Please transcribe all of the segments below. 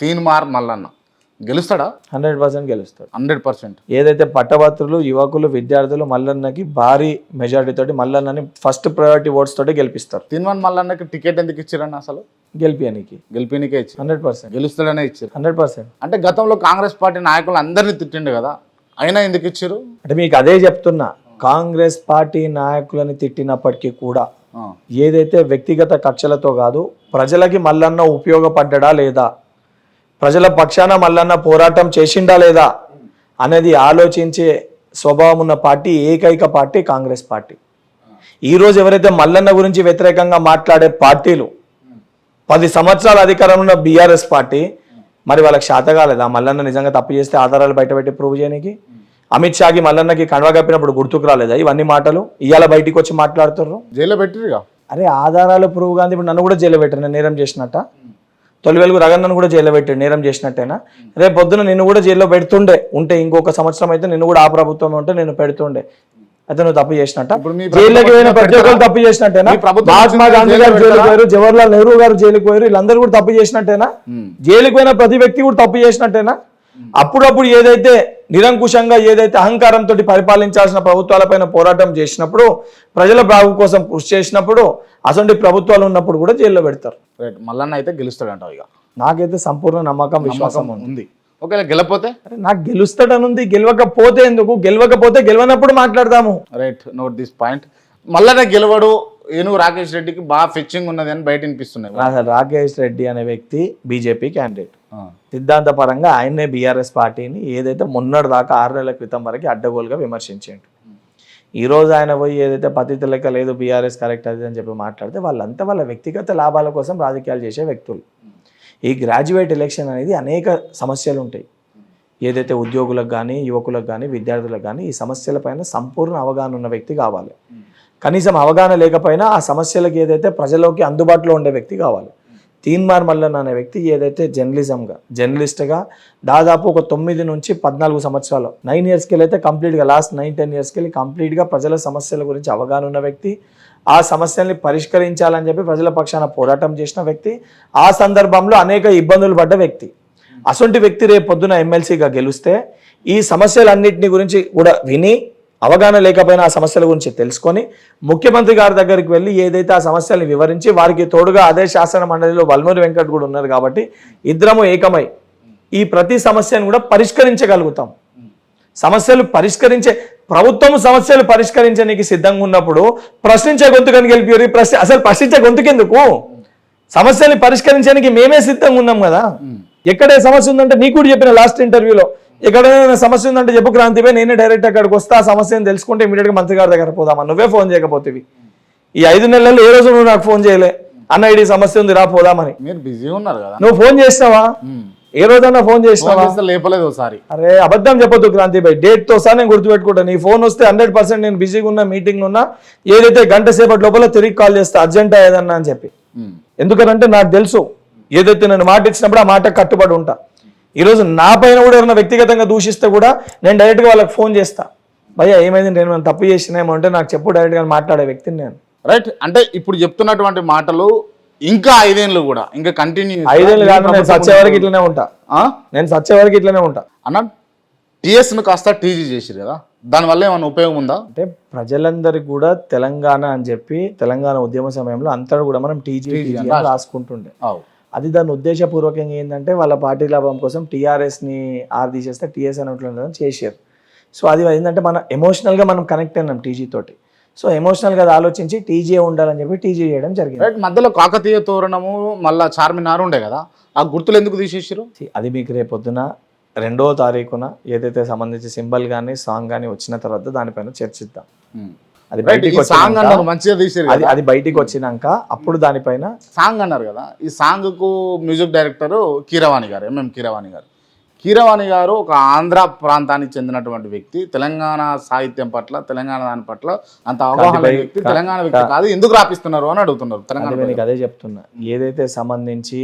తీన్మార్ మల్లన్న. గెలుస్తాడా? Hundred percent గెలుస్తాడు. Hundred percent. ఏదైతే పట్టభద్రులు యువకులు విద్యార్థులు మల్లన్నకి భారీ మెజారిటీ తోటి మల్లన్నని ఫస్ట్ ప్రయారిటీ ఓట్స్ తోటి గెలిపిస్తారు. తీన్మార్ మల్లన్నకి టికెట్ ఎందుకు ఇచ్చారన్న అసలు? గెలిపియనికి. గెలిపినికే ఇచ్చారు హండ్రెడ్ పర్సెంట్. గెలుస్తాడనే ఇచ్చారు. Hundred percent. అంటే గతంలో కాంగ్రెస్ పార్టీ నాయకులు అందరినీ తిట్టిండు కదా అయినా ఎందుకు ఇచ్చారు? అంటే మీకు అదే చెప్తున్నా కాంగ్రెస్ పార్టీ నాయకులని తిట్టినప్పటికీ కూడా ఏదైతే వ్యక్తిగత కక్షలతో కాదు ప్రజలకి మల్లన్న ఉపయోగపడ్డా లేదా ప్రజల పక్షాన మల్లన్న పోరాటం చేసిండా లేదా అనేది ఆలోచించే స్వభావం ఉన్న పార్టీ ఏకైక పార్టీ కాంగ్రెస్ పార్టీ. ఈరోజు ఎవరైతే మల్లన్న గురించి వ్యతిరేకంగా మాట్లాడే పార్టీలు పది సంవత్సరాల అధికారంలో ఉన్న బీఆర్ఎస్ పార్టీ మరి వాళ్ళకి శాత కాలేదా? మల్లన్న నిజంగా తప్పు చేస్తే ఆధారాలు బయటపెట్టి ప్రూవ్ చేయడానికి అమిత్ షాకి మల్లన్నకి కండవ కప్పినప్పుడు గుర్తుకు రాలేదా ఇవన్నీ మాటలు? ఇవాళ బయటికి వచ్చి మాట్లాడుతున్నారు జైల్లో పెట్టిరుగా అరే ఆధారాలు ప్రూవ్ గాంధీ ఇప్పుడు నన్ను కూడా జైల్లో పెట్టాను నేరం చేసినట్ట? తొలి వెలుగు రగన్నను కూడా జైల్లో పెట్టాడు నేరం చేసినట్టేనా? రేపు పొద్దున నిన్ను కూడా జైల్లో పెడుతుండే ఉంటే ఇంకొక సంవత్సరం అయితే నిన్ను కూడా ఆ ప్రభుత్వం ఉంటే నేను పెడుతుండే. అయితే నువ్వు తప్పు చేసినట్ట. ఇప్పుడు మీ జైల్లోకి పోయిన ప్రతి ఒక్కరు తప్పు చేసినట్టేనా? మహాత్మా గాంధీ గారు జైలుకు? పోయారు? జవహర్లాల్ నెహ్రూ గారు జైలుకు పోయారు వీళ్ళందరూ కూడా తప్పు చేసినట్టేనా. జైలుకు పోయిన ప్రతి వ్యక్తి కూడా తప్పు చేసినట్టేనా? అప్పుడప్పుడు ఏదైతే నిరంకుశంగా ఏదైతే అహంకారంతో పరిపాలించాల్సిన ప్రభుత్వాలపైన పోరాటం చేసినప్పుడు ప్రజల బాగు కోసం కృషి చేసినప్పుడు అసలు ప్రభుత్వాలు ఉన్నప్పుడు కూడా జైల్లో పెడతారు. రైట్. మల్లన్న అయితే గెలుస్తాడంటావు ఇక. నాకైతే సంపూర్ణ నమ్మకం విశ్వాసం ఉంది. ఒకవేళ గెలపోతే అరే నాకు గెలుస్తాడనుంది గెలవకపోతే ఎందుకు? గెలవకపోతే గెలవనప్పుడు మాట్లాడదాము. Right. Note this point. Mallanna గెలవడు ఏనుగు రాకేష్ రెడ్డికి బాగా ఫిచ్చింగ్ ఉన్నది అని బయట వినిపిస్తున్నాయి. రాకేష్ రెడ్డి అనే వ్యక్తి బీజేపీ క్యాండిడేట్. సిద్ధాంతపరంగా ఆయన్నే బీఆర్ఎస్ పార్టీని ఏదైతే మొన్నటి దాకా ఆరు నెలల క్రితం వరకు అడ్డగోలుగా విమర్శించాడు. ఈ రోజు ఆయన పోయి ఏదైతే పద్ధతి లెక్క లేదు బీఆర్ఎస్ కరెక్ట్ అది అని చెప్పి మాట్లాడితే వాళ్ళంతా వాళ్ళ వ్యక్తిగత లాభాల కోసం రాజకీయాలు చేసే వ్యక్తులు. ఈ గ్రాడ్యుయేట్ ఎలక్షన్ అనేది అనేక సమస్యలు ఉంటాయి. ఏదైతే ఉద్యోగులకు కానీ యువకులకు కానీ విద్యార్థులకు కానీ ఈ సమస్యలపైన సంపూర్ణ అవగాహన ఉన్న వ్యక్తి కావాలి. కనీసం అవగాహన లేకపోయినా ఆ సమస్యలకు ఏదైతే ప్రజలోకి అందుబాటులో ఉండే వ్యక్తి కావాలి. తీన్మార్ మల్లన్ అనే వ్యక్తి ఏదైతే జర్నలిజంగా జర్నలిస్ట్గా దాదాపు ఒక తొమ్మిది నుంచి పద్నాలుగు సంవత్సరాలు నైన్ ఇయర్స్కి వెళ్ళి అయితే కంప్లీట్గా లాస్ట్ నైన్ టెన్ ఇయర్స్కి వెళ్ళి కంప్లీట్గా ప్రజల సమస్యల గురించి అవగాహన ఉన్న వ్యక్తి. ఆ సమస్యల్ని పరిష్కరించాలని చెప్పి ప్రజల పక్షాన పోరాటం చేసిన వ్యక్తి. ఆ సందర్భంలో అనేక ఇబ్బందులు పడ్డ వ్యక్తి. అసొంటి వ్యక్తి రేపు పొద్దున ఎమ్మెల్సీగా గెలిస్తే ఈ సమస్యలన్నింటినీ గురించి కూడా విని అవగాహన లేకపోయినా ఆ సమస్యల గురించి తెలుసుకొని ముఖ్యమంత్రి గారి దగ్గరికి వెళ్ళి ఏదైతే ఆ సమస్యల్ని వివరించి వారికి తోడుగా అదే శాసన మండలిలో వల్మూరి వెంకట్ కూడా ఉన్నారు కాబట్టి ఇద్దరము ఏకమై ఈ ప్రతి సమస్యను కూడా పరిష్కరించగలుగుతాం. సమస్యలు పరిష్కరించే ప్రభుత్వం సమస్యలు పరిష్కరించడానికి సిద్ధంగా ఉన్నప్పుడు ప్రశ్నించే గొంతుకని గెలిపి ప్రశ్న అసలు ప్రశ్నించే గొంతుకెందుకు? సమస్యల్ని పరిష్కరించడానికి మేమే సిద్ధంగా ఉన్నాం కదా. ఎక్కడే సమస్య ఉందంటే నీకు కూడా చెప్పిన లాస్ట్ ఇంటర్వ్యూలో ఎక్కడైనా సమస్య ఉందంటే చెప్పు క్రాంతిపై నేనే డైరెక్ట్ అక్కడికి వస్తా. ఆ సమస్యను తెలుసుకుంటే ఇమీడియట్గా మంత్రి గారి దగ్గర పోదామా? నువ్వే ఫోన్ చేయకపోతేవి. ఈ ఐదు నెలల్లో ఏ రోజు నువ్వు నాకు ఫోన్ చేయలే? అన్న ఇది సమస్య ఉంది రా పోదామని. మీరు బిజీ ఉన్నారు కదా. నువ్వు ఫోన్ చేసినావా. ఏ రోజన్నా ఫోన్ చేసినావా? లేపలేదు ఒకసారి. అరే అబద్ధం చెప్పొద్దు క్రాంతి భాయ్ డేట్తో సహా నేను గుర్తుపెట్టుకుంటా. నీ ఫోన్ వస్తే హండ్రెడ్ పర్సెంట్ నేను బిజీగా ఉన్నా మీటింగ్ ఉన్నా ఏదైతే గంట సేపటి లోపల తిరిగి కాల్ చేస్తా. అర్జెంట్ ఏదన్నా అని చెప్పి. ఎందుకనంటే నాకు తెలుసు. ఏదైతే నేను మాట ఇచ్చినప్పుడు ఆ మాట కట్టుబడి ఉంటా. ఈరోజు నా పైన కూడా ఎవరైనా వ్యక్తిగతంగా దూషిస్తే కూడా నేను డైరెక్ట్గా వాళ్ళకి ఫోన్ చేస్తా. భయ్యా ఏమైంది నేను తప్పు చేసినేమో అంటే నాకు చెప్పు డైరెక్ట్గా మాట్లాడే వ్యక్తిని నేను. రైట్. అంటే ఇప్పుడు చెప్తున్నటువంటి మాటలు ఇంకా ఐదేళ్ళు కూడా ఇంకా కంటిన్యూ ఐదేళ్ళు కాదు నేను సచ్చే వరకు ఇట్లనే ఉంటా. నేను సచ్చే వరకు ఇట్లనే ఉంటా. అన్న టీఎస్ను కాస్త టీజీ చేసిరు కదా? దానివల్ల ఏమైనా ఉపయోగం ఉందా? అంటే ప్రజలందరికీ కూడా తెలంగాణ అని చెప్పి తెలంగాణ ఉద్యమ సమయంలో అంతా కూడా మనం టీజీ రాసుకుంటుండే. అది దాని ఉద్దేశపూర్వకంగా ఏంటంటే వాళ్ళ పార్టీ లాభం కోసం టీఆర్ఎస్ని ఆర్ తీసేస్తే టీఎస్ అని చేశారు. సో అది ఏంటంటే మన ఎమోషనల్గా మనం కనెక్ట్ అయినాం టీజీ తోటి. సో ఎమోషనల్గా అది ఆలోచించి టీజీ ఉండాలని చెప్పి టీజీ చేయడం జరిగింది. రైట్ మధ్యలో కాకతీయ తోరణము మళ్ళా చార్మినార్ ఉండే కదా ఆ గుర్తులు ఎందుకు తీసేసారు అది మీకు రేపొద్దున రెండో తారీఖున ఏదైతే సంబంధించి సింబల్ కానీ సాంగ్ కానీ వచ్చిన తర్వాత దానిపైన చర్చిద్దాం. అది బయటికి సాంగ్ అన్నారు మంచిగా తీసారు అది అది బయటికి వచ్చినాక అప్పుడు దానిపైన సాంగ్ అన్నారు కదా. ఈ సాంగ్కు మ్యూజిక్ డైరెక్టర్ కీరవాణి గారు ఎంఎం కీరవాణి గారు. కీరవాణి గారు ఒక ఆంధ్ర ప్రాంతానికి చెందినటువంటి వ్యక్తి తెలంగాణ సాహిత్యం పట్ల తెలంగాణ దాని పట్ల అంత అవగాహన వ్యక్తి తెలంగాణ వ్యక్తి కాదు ఎందుకు రాపిస్తున్నారు అని అడుగుతున్నారు తెలంగాణ అదే చెప్తున్నా. ఏదైతే సంబంధించి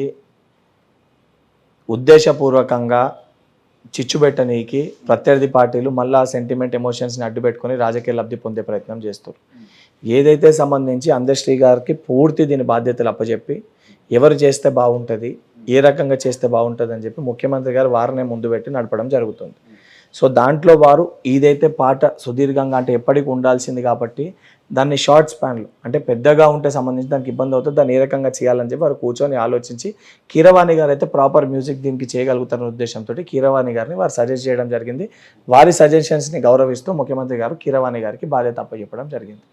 ఉద్దేశపూర్వకంగా చిచ్చుబెట్టనీకి ప్రత్యర్థి పార్టీలు మళ్ళీ ఆ సెంటిమెంట్ ఎమోషన్స్ని అడ్డుపెట్టుకుని రాజకీయ లబ్ధి పొందే ప్రయత్నం చేస్తారు. ఏదైతే సంబంధించి అందశ్రీ గారికి పూర్తి దీని బాధ్యతలు అప్పచెప్పి ఎవరు చేస్తే బాగుంటుంది ఏ రకంగా చేస్తే బాగుంటుంది అని చెప్పి ముఖ్యమంత్రి గారు వారినే ముందు పెట్టి నడపడం జరుగుతుంది. సో దాంట్లో వారు ఇదైతే పాట సుదీర్ఘంగా అంటే ఎప్పటికి ఉండాల్సింది కాబట్టి దాన్ని షార్ట్ స్పాన్లో అంటే పెద్దగా ఉంటే సంబంధించి దానికి ఇబ్బంది అవుతుంది. దాన్ని ఏ రకంగా చేయాలని చెప్పి వారు కూర్చొని ఆలోచించి కీరవాణి గారు అయితే ప్రాపర్ మ్యూజిక్ దీనికి చేయగలుగుతారన్న ఉద్దేశంతో కీరవాణి గారిని వారు సజెస్ట్ చేయడం జరిగింది. వారి సజెషన్స్ని గౌరవిస్తూ ముఖ్యమంత్రి గారు కీరవాణి గారికి బాధ్యత అప్పచెప్పడం జరిగింది.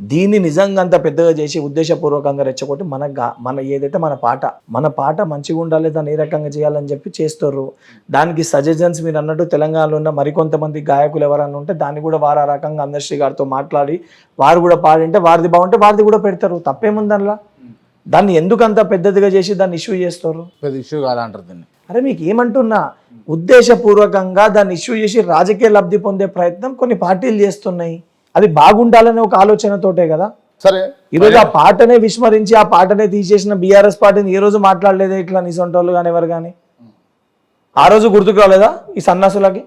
దీన్ని నిజంగా అంత పెద్దగా చేసి ఉద్దేశపూర్వకంగా రెచ్చగొట్టి మన గా మన ఏదైతే మన పాట మన పాట మంచిగా ఉండాలి దాన్ని ఏ రకంగా చేయాలని చెప్పి చేస్తారు దానికి సజెషన్స్ మీరు అన్నట్టు తెలంగాణలో ఉన్న మరికొంతమంది గాయకులు ఎవరన్నా ఉంటే దాన్ని కూడా వారు ఆ రకంగా అందశ్రీ గారితో మాట్లాడి వారు కూడా పాడింటే వారిది బాగుంటే వారిది కూడా పెడతారు. తప్పేముంది అందులో? దాన్ని ఎందుకు అంత పెద్దదిగా చేసి దాన్ని ఇష్యూ చేస్తారు పెద్ద ఇష్యూ కాదంటారు దీన్ని. అరే మీకు ఏమంటున్నా? ఉద్దేశపూర్వకంగా దాన్ని ఇష్యూ చేసి రాజకీయ లబ్ధి పొందే ప్రయత్నం కొన్ని పార్టీలు చేస్తున్నాయి. అది బాగుండాలనే ఒక ఆలోచనతోటే కదా. సరే. ఈరోజు ఆ పాటనే విస్మరించి ఆ పాటనే తీసేసిన బీఆర్ఎస్ పార్టీని ఏ రోజు మాట్లాడలేదే ఇట్లా నిసొంటోళ్ళు కానీ ఎవరు కానీ ఆ రోజు గుర్తుకు రాలేదా ఈ సన్నాసులకి?